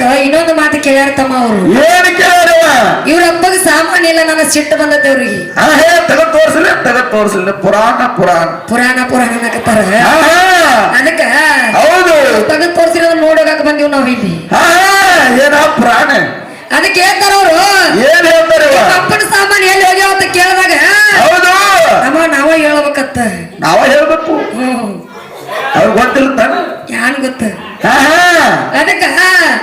ಅದಕ್ಕ ಇನ್ನೊಂದು ಮಾತು ಕೇಳ್ಯಾರ ತಮ್ಮ ಅವರು. ಏನ್ ಕೇಳವ ಇವ್ರ ಹಬ್ಬಗ ಸಾಮಾನ್ಯ ಇಲ್ಲ ನನ್ನ ಸಿಟ್ಟು ಬಂದತ್ತೆ ಅವ್ರಿಗೆ ಹಾ ಹೇ ತೆಗೆದ್ ತೋರ್ಸಲಿ ತೆಗೆದ್ ತೋರ್ಸಲಿ ಪುರಾಣ ಪುರಾಣ. ಪುರಾಣ ಪುರಾಣ ಅನ್ನಕತ್ತಾರ? ಹಾ ಹಾ. ಅದಕ್ಕ ಹೌದು. ತೆಗೆದು ತೋರಿಸಿರೋದು ನೋಡೋಗಾಕ ಬಂದೀವಿ ನಾವ್ ಇಲ್ಲಿ. ಹಾ ಏನ ಪುರಾಣ. ಅದಕ್ಕೆ ಹೇಳ್ತಾರ ಅವರು. ಏನ್ ಹೇಳ್ತಾರೆ ಇವ? ಅಪ್ಪನ ಸಾಮಾನ್ ಎಲ್ಲಿ ಹೋಗ್ಯಾವ ಅಂತ ಕೇಳಿದಾಗ ಹೌದು. ನಮ್ಮ ನಾವ ಹೇಳ್ಬೇಕತ್ತ. ನಾವ ಹೇಳ್ಬೇಕು. ಹ್ಮ್. ಅವ್ರಿಗೆ ಗೊತ್ತಿಲ್ಲ ತಾನ ಯಾನ್ ಗೊತ್ತ ಹಾ ಹಾ ಅದಕ್ಕ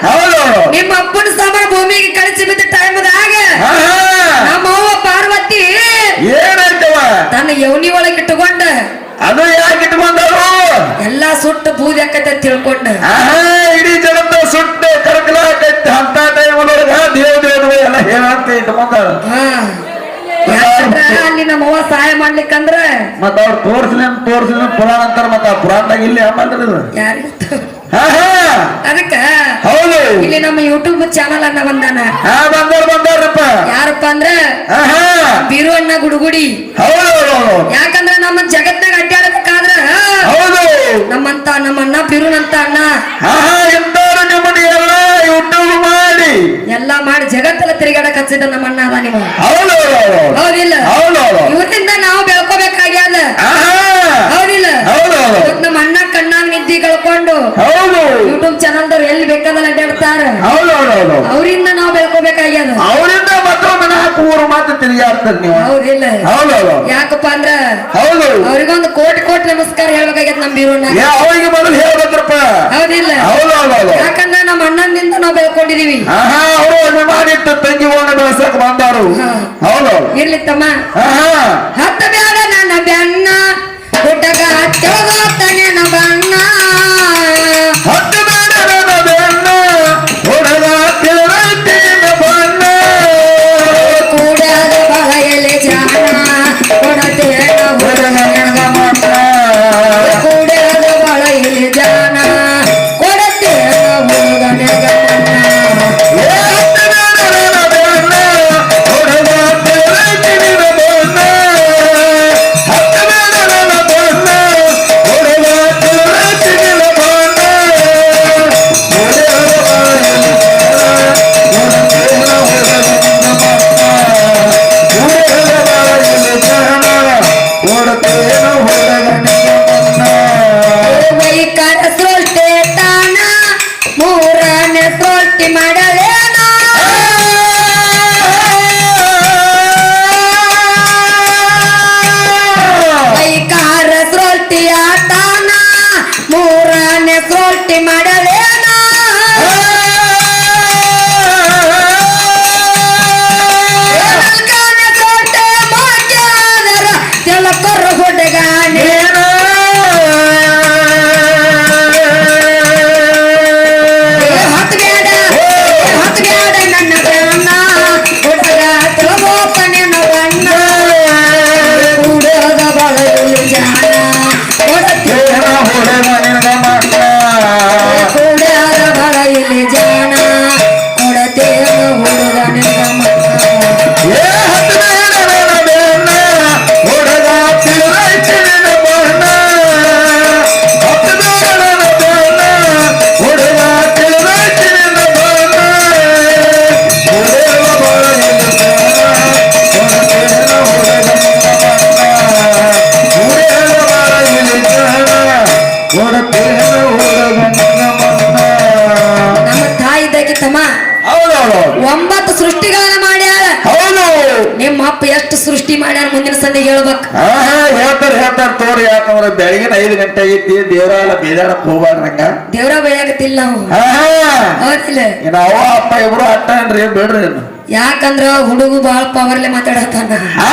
ಹೌದು ನಿಮ್ಮ ಅಪ್ಪನ ಸಾಮಾನ್ ಭೂಮಿಗೆ ಕಳಿಸಿ ಬಿದ್ದ ಟೈಮ್ದಾಗ ಹಾ ಹಾ ನಮ್ಮ ಅವ್ವ ಪಾರ್ವತಿ ಏನಾಯ್ತವ ಯೌನಿ ಒಳಗೆ ಇಟ್ಟುಕೊಂಡ ಅದು ಯಾಕೆ ಇಟ್ಕೊಂಡರು ಎಲ್ಲಾ ಸುಟ್ಟು ಪೂಜೆ ಆಕೈತೆ ಅಂತ ತಿಳ್ಕೊಂಡ. ಇಡೀ ಜಗತ್ತ ಸುಟ್ಟು ಕರಕಲಾಕೈತಿ ಅಂತ ಟೈಮ್ ಒಳಗ ದೇವ್ ದೇವ್ ಎಲ್ಲ ಹೇಳಂತ ಇಟ್ಕೊಂಡಾರ ಯಾಕಂದ್ರ ಅಲ್ಲಿ ನಮ್ಮ ಅವ್ವ ಸಹಾಯ ಮಾಡ್ಲಿಕ್ಕಂದ್ರೆ ಮತ್ತ ಅವ್ರು ತೋರ್ಸ್ಲಿ ತೋರ್ಸ್ಲಿ ಪುರಾಣ ಅಂತಾರ ಮತ್ತ ಪುರಾಣದಾಗ ಇಲ್ಲಿ ಯಾರು ಅದಕ್ಕ ಹೌದು. ಇಲ್ಲಿ ನಮ್ಮ ಯೂಟ್ಯೂಬ್ ಚಾನಲ್ ಅನ್ನ ಬಂದಾನ. ಬಂದಾರ ಬಂದಾರಪ್ಪ. ಯಾರಪ್ಪ ಅಂದ್ರ? ಬೀರು ಅಣ್ಣ ಗುಡುಗುಡಿ. ಯಾಕಂದ್ರ ನಮ್ಮ ಜಗತ್ನಾಗ ಅಡ್ಡಾಡಬೇಕಾದ್ರ ಹೌದು. ನಮ್ಮಂತ ನಮ್ಮ ಅಣ್ಣ. ಬೀರುನಂತ ಅಣ್ಣ ಯೂಟ್ಯೂಬ್ ಮಾಡಿ. ಎಲ್ಲಾ ಮಾಡಿ ಜಗತ್ತೆಲ್ಲ ತಿರುಗಾಡಕ್ ಹಚ್ಚಿದ ನಮ್ಮ ಅಣ್ಣ ಅದ ನೀವು. ಹೌದು ಹೌದು ಹೌದಿಲ್ಲ? ಹೌದು ಹೌದು. ಇವತ್ತಿಂದ ನಾವು ಬೆಳ್ಕೋಬೇಕಾಗ್ಯದ ಆಹಾ ಹೌದಿಲ್ಲ ಹೌದು ಹೌದು ಇವತ್ ನಮ್ಮ ಅಣ್ಣ ಕಣ್ಣಾಗ ನಿದ್ದಿ ಕಳ್ಕೊಂಡು ಹೌದು ಯೂಟ್ಯೂಬ್ ಚಾನಲ್ದವ್ರು ಎಲ್ಲಿ ಬೇಕಾದಲ್ಲಿ ಅಡ್ಡಾಡ್ತಾರ ಹೌದು ಹೌದು ಹೌದು. ಅವರಿಂದ ನಾವು ಬೆಳ್ಕೋಬೇಕಾಗ್ಯದ? ಅವರಿಂದ ಮತ್ತೊಮ್ಮೆ ನಾಲ್ಕು ಮೂರು ಮಾತು ತಿರುಗಾಡ್ತಾರೆ ನೀವು. ಹೌದಿಲ್ಲ ಹೌದು ಹೌದು ಯಾಕಪ್ಪ ಅಂದ್ರ ಹೌದು ಅವ್ರಿಗೊಂದು ಕೋಟಿ ಕೋಟಿ ನಮಸ್ಕಾರ ಹೇಳ್ಬೇಕಾಗ್ಯದ ನಮ್ ಬೀರೋಣ ಅವ್ರಿಗೆ ಮೊದಲು ಹೇಳ್ಬೇಕ್ರಪ್ಪ. ಹೌದಿಲ್ಲ. ಹೌದು ಯಾಕಂದ್ರ ನಮ್ಮ ಅಣ್ಣನಿಂದ ನಾವು ಬೆಳ್ಕೊಂಡಿದೀವಿ. ಅವರು ಅಭಿಮಾನಿಟ್ಟು ತಂಗಿ ಹೋಗಿ ಬೆಳೆಸಕ್ ಬಂದಾರು. ಹೌದು ಇರ್ಲಿ ತಮ್ಮ. ಹತ್ತ ಬ್ಯಾಡ ನನ್ನ ಬೆನ್ನ? ಹುಟ್ಟಗ ಹತ್ತನ ಬಣ್ಣ ಮಾಡ ಸೃಷ್ಟಿಗಳನ್ನ ಮಾಡ್ಯಾರ. ಹೌದು. ನಿಮ್ಮ ಅಪ್ಪ ಎಷ್ಟು ಸೃಷ್ಟಿ ಮಾಡ್ಯಾರ ಮುಂದಿನ ಸಂಧಿ ಹೇಳ್ಬೇಕು. ಹೇಳ್ತಾರ ಹೇಳ್ತಾರ ತೋರಿ. ಯಾಕಂದ್ರೆ ಬೆಳಗಿನ ಐದು ಗಂಟೆ ಐತಿ ದೇವರಾಲ ಬೇಜಾರಕ್ ಹೋಗ್ಬಾರ್ದಂಗ ದೇವ್ರ ಬೆಳೆಯಾಗತ್ತಿಲ್ಲ ನಾವು ಅಪ್ಪ ಇಬ್ರು ಅಟ್ಟ ಏನ್ರಿ? ಬಿಡ್ರಿ ಯಾಕಂದ್ರ ಹುಡುಗ ಬಾಳ ಪವರ್ಲೆ ಹಾ.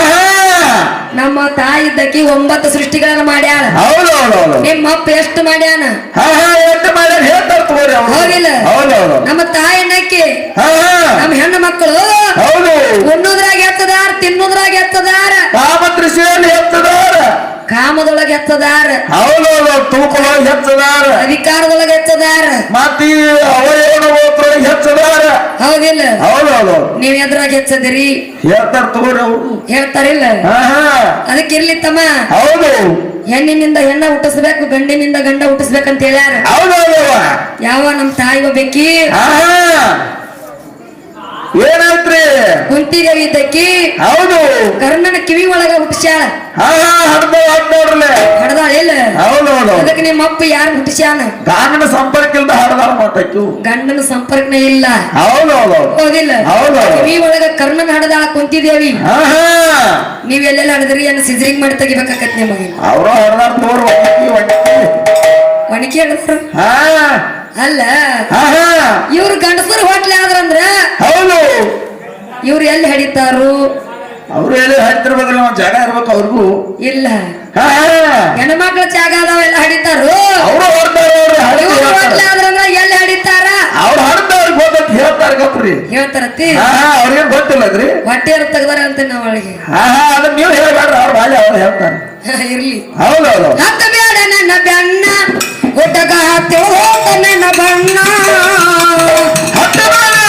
ನಮ್ಮ ತಾಯಿ ಇದ್ದಕ್ಕಿ ಒಂಬತ್ತು ಸೃಷ್ಟಿಗಳನ್ನ ಮಾಡ್ಯಾಳ. ಹೌದು ಹೌದು ಹೌದು. ನಿಮ್ಮ ಅಪ್ಪ ಎಷ್ಟು ಮಾಡ್ಯಾನ? ಹಾ ಹಾ ಎಷ್ಟು ಮಾಡ್ಯಾರ ಹೇಳ್ತಾರ ತಗೋರಿ ಅವ್ರು ಹೌದಿಲ್ಲ. ಹೌದು ಹೌದು. ನಮ್ಮ ತಾಯಿನಕ್ಕೆ ಹಾ ಹಾ. ನಮ್ಮ ಹೆಣ್ಣು ಮಕ್ಕಳು ಹೌದು. ಉಣ್ಣುದ್ರಾಗ ಎತ್ತದಾರ ತಿನ್ನೋದ್ರಾಗ ಎತ್ತದಾರ. ಕಾಮ ಎತ್ತದಾರ ಕಾಮದೊಳಗ ಎತ್ತದಾರ. ಹೌದು ಹೌದು ತೂಕದೊಳಗೆ ಹೆಚ್ಚದಾರ ಅಧಿಕಾರದೊಳಗ ಎತ್ತದಾರ. ಮತ್ತ ಈ ಅವಯವನ ಹೆಚ್ಚದಾರ ಹೌದಿಲ್ಲ? ಹೌದೌದು ನೀವ್ ಎದ್ರಾಗ ಹೆಚ್ಚದಿರಿ ಹೇಳ್ತಾರ ತಗೋರಿ ಅವ್ರು. ಹೇಳ್ತಾರಿಲ್ಲ? ಅದಕ್ಕಿರ್ಲಿ ತಮ್ಮ. ಹೌದು. ಹೆಣ್ಣಿನಿಂದ ಹೆಣ್ಣ ಹುಟ್ಟಿಸ್ಬೇಕು ಗಂಡಿನಿಂದ ಗಂಡ ಹುಟ್ಟಿಸ್ಬೇಕಂತ ಹೇಳ್ಯಾರ. ಯಾವ ನಮ್ ತಾಯಿ ಹಾ. ಏನಾಯ್ತ್ರಿ? ಕುಂತಿದೇವಿ ಇದ್ದಕ್ಕಿ ಹೌದು. ಕರ್ಣನ ಕಿವಿ ಒಳಗ ಹುಟ್ಟಿಸ್ಯಾಳ. ಹಾ ಹಡ್ದ ಹಡ್ದವ್ರಲ್ಲ ಹಡ್ದಾಳ ಇಲ್ಲ ಹೌದೌದು ಅದಕ್ಕೆ ನಿಮ್ಮ ಅಪ್ಪ ಯಾರು ಹುಟ್ಟಿಸ್ಯಾನ ಗಂಡನ ಸಂಪರ್ಕ ಇಲ್ದ ಹಡ್ದಾರ ಮಾತಾಕ್ಯು ಗಂಡನ ಸಂಪರ್ಕನೇ ಇಲ್ಲ. ಹೌದೌದು ಹೌದಿಲ್ಲ ಹೌದು. ಕಿವಿ ಒಳಗ ಕರ್ಣನ ಹಡದಾಳ ಕುಂತಿದೇವಿ. ಹಾ ನೀವ್ ಎಲ್ಲೆಲ್ಲ ಹಡದ್ರಿ ಏನ್ ಸಿಜರಿಂಗ್ ಮಾಡಿ ತೆಗಿಬೇಕಾಕತ್ ನಿಮಗೆ? ಅವ್ರ ಹಡ್ದಾರ ತೋರ್ ಒಣಕಿ ಒಣಗಿ ಹೇಳಿದ್ರು ಹಾ. ಅಲ್ಲ? ಇವ್ರು ಗಂಡಸರು ಹೋಟ್ಲೆ ಆದ್ರಂದ್ರ? ಹೌದು. ಇವ್ರು ಎಲ್ಲಿ ಹಡಿತಾರು? ಅವ್ರು ಎಲ್ಲಿ ಹತ್ತಿರ್ಬೇಕಲ್ಲ ಒಂದ್ ಜಾಗ ಇರ್ಬೇಕು ಅವ್ರಿಗೂ. ಇಲ್ಲ. ಹಾ ಹೆಣ್ಣು ಮಕ್ಳ ಜಾಗ ಅದಾವೆಲ್ಲ ಹಡಿತಾರು? ಅವರು ಹೊಡ್ತಾರ ಇವ್ರು ಹೋಟ್ಲೆ ಅವ್ರು ಆದ್ರಂದ್ರ ಎಲ್ಲಿ ಹಡಿತಾರ? ಅವ್ರು ಹಡ್ದವ್ರಿಗೆ ಗೊತ್ತ ಹೇಳ್ತಾರ ಗಪ್ರಿ. ಹೇಳ್ತಾರತ್ತಿ? ಅವ್ರಿಗೇನ್ ಗೊತ್ತಿಲ್ಲದ್ರಿ ಹೊಟ್ಟೆ ತೆಗ್ದಾರ ಅಂತ ನಾವ್ ಅವಳಿಗೆ. ಅದನ್ನ ನೀವು ಹೇಳ್ಬೇಡ್ರಿ ಅವ್ರ ಬಾಳೆ ಅವ್ರು ಹೇಳ್ತಾರೆ. ಇರ್ಲಿ. ಹೌದೌದು. ಬೇಡ ನನ್ನ ಬೆನ್ನ. ಹತ್ತಿ ಹೋತ ನನ್ನ ಬಣ್ಣ ಹತ್ತ ಬಾಳೆ